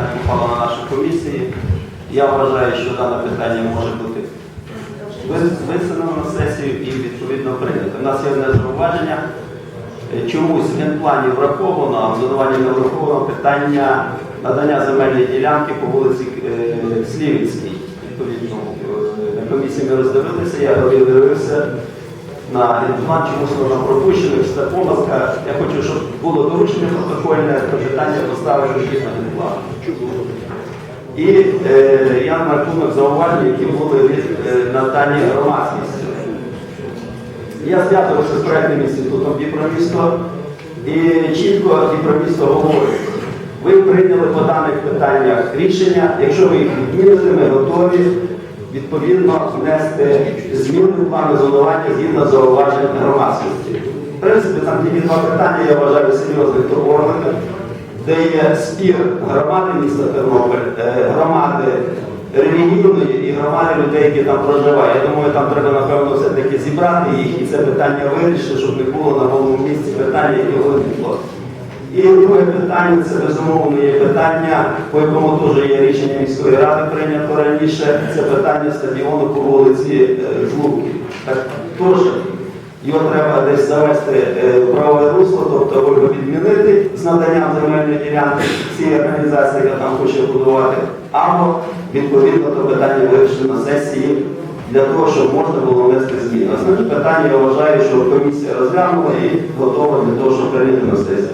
питання попало на нашу комісію. Я вважаю, що дане питання може бути ви- винесено на сесію і відповідно прийнято. У нас є одне зауваження. Чомусь в генплані враховано, в зонуванні не враховано питання надання земельної ділянки по вулиці е, Слівінській. Відповідно, е, на комісії ми роздивилися, я дивився на генплан, чомусь воно пропущено, це помилка. Я хочу, щоб було доручення протокольне, то питання поставити на генплан. І е, я на рахунок зауважень, які були від е, надані громадськістю. Я зв'язувався з проектним інститутом Дніпромісто і чітко Дніпромісто говорить, ви прийняли по даних питаннях рішення, якщо ви їх відміните, ми готові відповідно внести зміни в плани зонування згідно зауважень громадськості. В принципі, там тільки два питання, я вважаю, серйозних турбованих, де є спір громади міста Тернопіль, е, громади релігійної і громади людей, які там проживають. Я думаю, там треба, напевно, все-таки зібрати їх і це питання вирішити, щоб не було на головному місці питання, виникло. І друге питання це безумовно є питання, по якому теж є рішення міської ради прийнято раніше. Це питання стадіону по вулиці е, Жлубки. Так теж його треба десь завести е, в правове русло, тобто його відмінити з наданням земельної ділянки цієї організації, яка там хоче будувати, або відповідно то питання вирішити на сесії для того, щоб можна було внести зміни. Основні питання я вважаю, що комісія розглянула і готова для того, щоб прийняти на сесію.